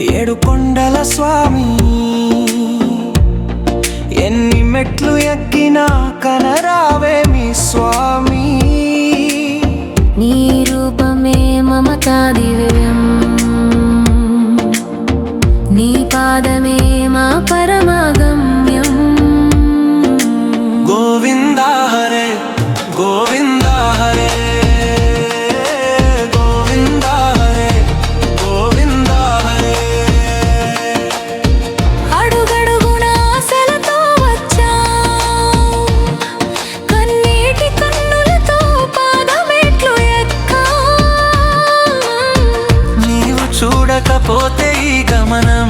ఏడు కొండల స్వామి ఎన్ని మెట్లు ఎక్కినా కనరావే మీ స్వామి. నీ రూపమే మమతా దివ్యం నీ పాదమే మా పరమాగమ్యం. గోవిందా హరే గోవింద జరగకపోతే ఈ గమనం